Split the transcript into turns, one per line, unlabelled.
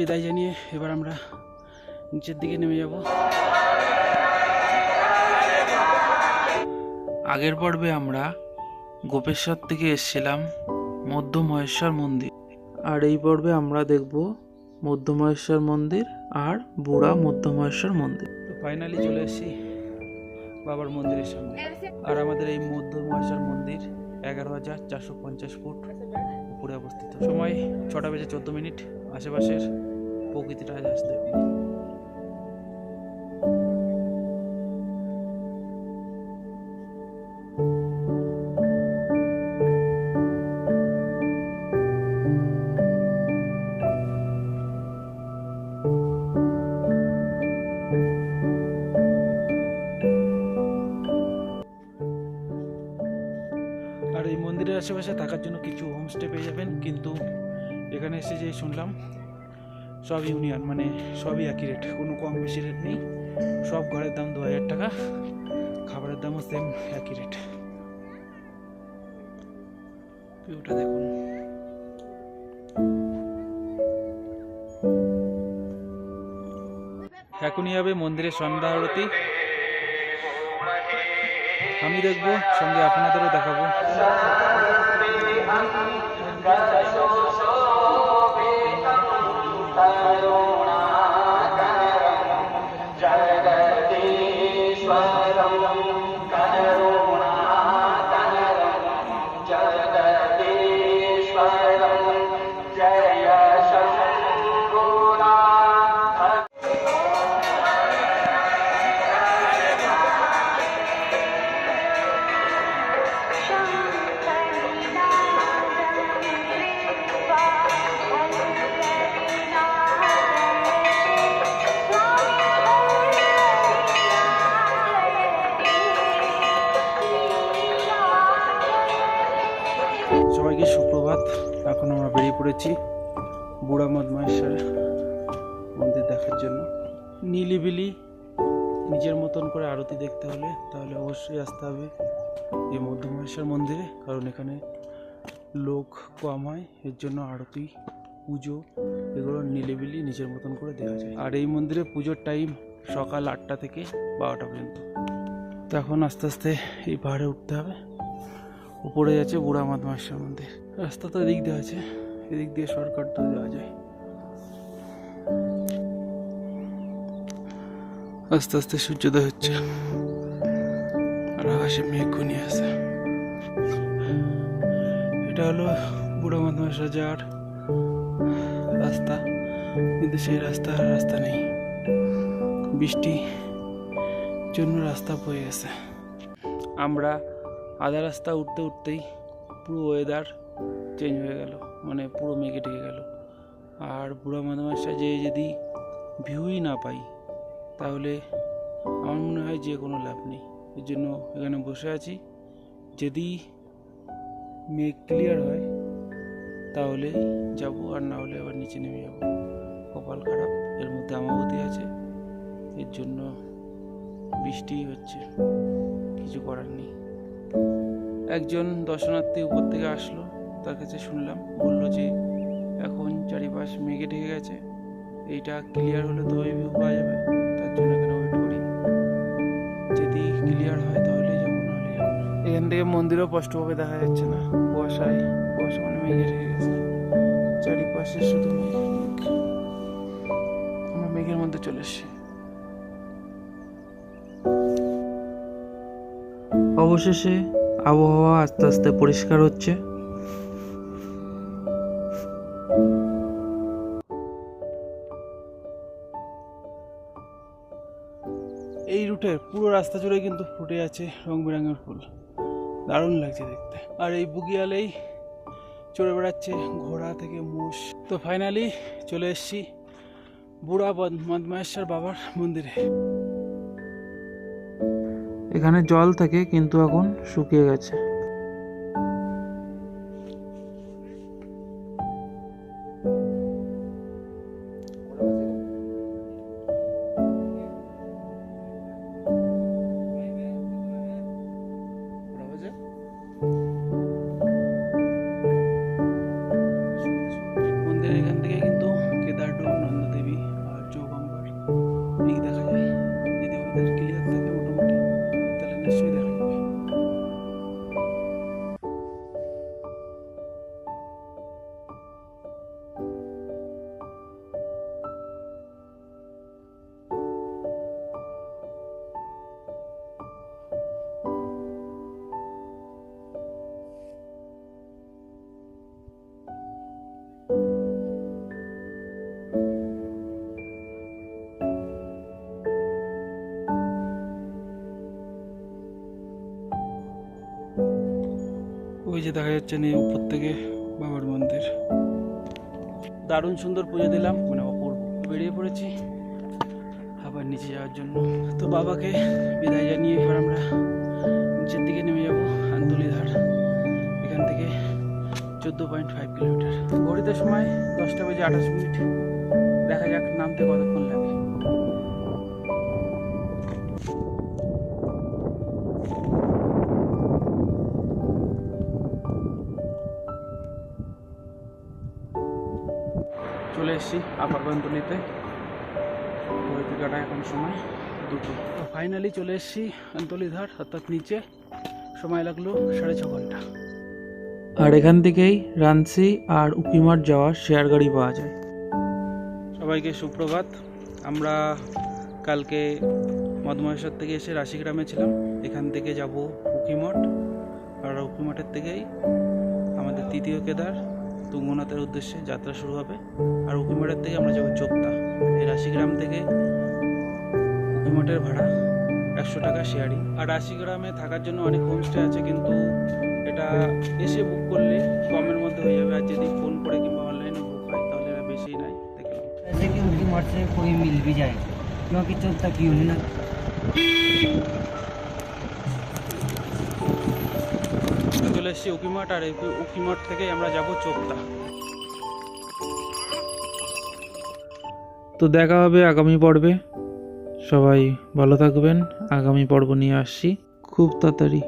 বিদায় জানিয়ে এবার আমরা নিচের দিকে নেমে যাব। আগের পর্বে আমরা গোপেশ্বর থেকে এসেছিলাম মধ্য মহেশ্বর মন্দির। আর এই পর্বে আমরা দেখব মধ্য মহেশ্বর মন্দির আর বুড়া মধ্য মহেশ্বর মন্দির। ফাইনালি চলে এসেছি বাবার মন্দিরের সামনে। আর আমাদের এই মধ্য মহেশ্বর মন্দির এগারো হাজার চারশো পঞ্চাশ ফুট উপরে অবস্থিত। সময় ছটা বেজে চোদ্দ মিনিট। আশেপাশের প্রকৃতিটা আসতে আর এই মন্দিরের আশেপাশে থাকার জন্য কিছু হোমস্টে পেয়ে যাবেন, কিন্তু এখানে এসে যে শুনলাম সব ইউনিয়ন মানে সবই একই রেট কোনো কম বেশি রেট নেই। সব ঘরের দাম দু হাজার টাকা, খাবারের দামও সেম একই রেট ভিউটা দেখুন। এখনই হবে মন্দিরের সন্ধ্যা আরতি। আমি দেখব, সঙ্গে আপনাদেরও দেখাবো। পড়েছি বুড়া মদমাহেশ্বর মন্দির দেখার জন্য। নীলিবিলি নিজের মতন করে আরতি দেখতে হলে তাহলে অবশ্যই আসতে হবে এই মধ্যমহেশ্বর মন্দিরে, কারণ এখানে লোক কম হয়, এর জন্য আরতি, পুজো এগুলো নিলিবিলি নিজের মতন করে দেখা যায়। আর এই মন্দিরে পুজোর টাইম সকাল আটটা থেকে বারোটা পর্যন্ত। তো এখন আস্তে আস্তে এই পাহাড়ে উঠতে হবে। উপরে আছে বুড়া মাদমাসের মন্দির রাস্তা তো এদিক দিয়ে আছে। এদিক দিয়ে শর্টকাট যাওয়া যায়। আস্তে আস্তে সূর্যোদয় হচ্ছে। আর আকাশে মেঘ ঘনিয়ে আছে। এটা হলো বুড়া মাদমাসা যাওয়ার রাস্তা। কিন্তু সেই রাস্তা আর রাস্তা নেই। বৃষ্টি জন্য রাস্তা বয়ে গেছে। আমরা আধা রাস্তা উঠতে উঠতেই পুরো ওয়েদার চেঞ্জ হয়ে গেল। মানে পুরো মেঘে ঢেকে গেল। আর বুড়া মাদামাসা যে যদি ভিউই না পাই, তাহলে আমার মনে হয় যে কোনো লাভ নেই। এর জন্য এখানে বসে আছি। যদি মেঘ ক্লিয়ার হয়, তাহলে যাব, আর না হলে আবার নিচে নেমে যাব। কপাল খারাপ, এর মধ্যে আমাবতী আছে। এর জন্য বৃষ্টি হচ্ছে। কিছু করার নেই। একজন দর্শনার্থী উপর থেকে আসলো। তার কাছে শুনলাম বলল যে এখন চারিপাশ মেঘে ঢেকে গেছে। এইটা ক্লিয়ার হলে তো ওই ভিউ পাওয়া যাবে। তার জন্য এখানে ওয়েট করি। যদি ক্লিয়ার হয় তাহলে যাব নাহলে যাব এখান থেকে মন্দিরও স্পষ্টভাবে দেখা যাচ্ছে না। কুয়াশায় কুয়াশা মানে মেঘে ঢেকে গেছে। চারিপাশে শুধু মেঘ। আমরা মেঘের মধ্যে চলে এসেছি। অবশেষে আবহাওয়া আস্তে আস্তে পরিষ্কার হচ্ছে। এই পুরো রাস্তা জুড়ে কিন্তু ফুটে আছে রং বেরঙের ফুল। দারুণ লাগছে দেখতে। আর এই বুগিয়ালেই চড়ে বেড়াচ্ছে ঘোড়া থেকে মোষ। তো ফাইনালি চলে এসছি বুড়া মদমাহেশ্বর বাবার মন্দিরে। এখানে জল থাকে কিন্তু এখন শুকিয়ে গেছে। যে দেখা যাচ্ছে না উপর থেকে বাবার মন্দির। দারুণ সুন্দর পুজো দিলাম মানে অপূর্ব। বেরিয়ে পড়েছি, আবার নিচে যাওয়ার জন্য। তো বাবাকে বিদায় জানিয়ে এবার আমরা নিচের দিকে নেমে যাব আন্দুলিধার এখান থেকে চোদ্দ পয়েন্ট ফাইভ কিলোমিটার। ঘড়িতে সময় দশটা বেজে আঠাশ মিনিট। দেখা যাক নামতে কতক্ষণ লাগে। চলে এসেছি আপার বান্দুলিতে ঘড়িতে কাটা এখন সময় দুটো। তো ফাইনালি চলে এসেছি আন্তলিধার অর্থাৎ নিচে। সময় লাগল সাড়ে ছ ঘণ্টা। আর এখান থেকেই রানসি আর উকিমার যাওয়ার শেয়ার গাড়ি পাওয়া যায়। সবাইকে সুপ্রভাত। আমরা কালকে মদমহেশ্বর থেকে এসে রাশিগ্রামে ছিলাম। এখান থেকে যাব উকিমঠ আর উকিমঠের থেকেই আমাদের তৃতীয় কেদার। তুঙ্গনাথের উদ্দেশ্যে যাত্রা শুরু হবে আর উকিমঠের থেকে আমরা যাবো চোপতা এই রাশিগ্রাম থেকে উকিমঠের ভাড়া একশো টাকা শেয়ারিং আর রাশিগ্রামে থাকার জন্য অনেক হোমস্টে আছে কিন্তু এটা এসে বুক করলে কমের মধ্যে হয়ে যাবে আর যদি ফোন করে কিংবা অনলাইনে বুক হয় তাহলে এরা বেশি নেয় দেখলাম
जैसे कि उनकी मर्ज से कोई मिल भी जाए क्योंकि चौथ तक की होनी ना
চলে এসেছি উকিমঠ আর এই উকিমঠ থেকে আমরা যাব চোপতা তো দেখা হবে আগামী পর্বে। সবাই ভালো থাকবেন। আগামী পর্ব নিয়ে আসছি। খুব তাড়াতাড়ি।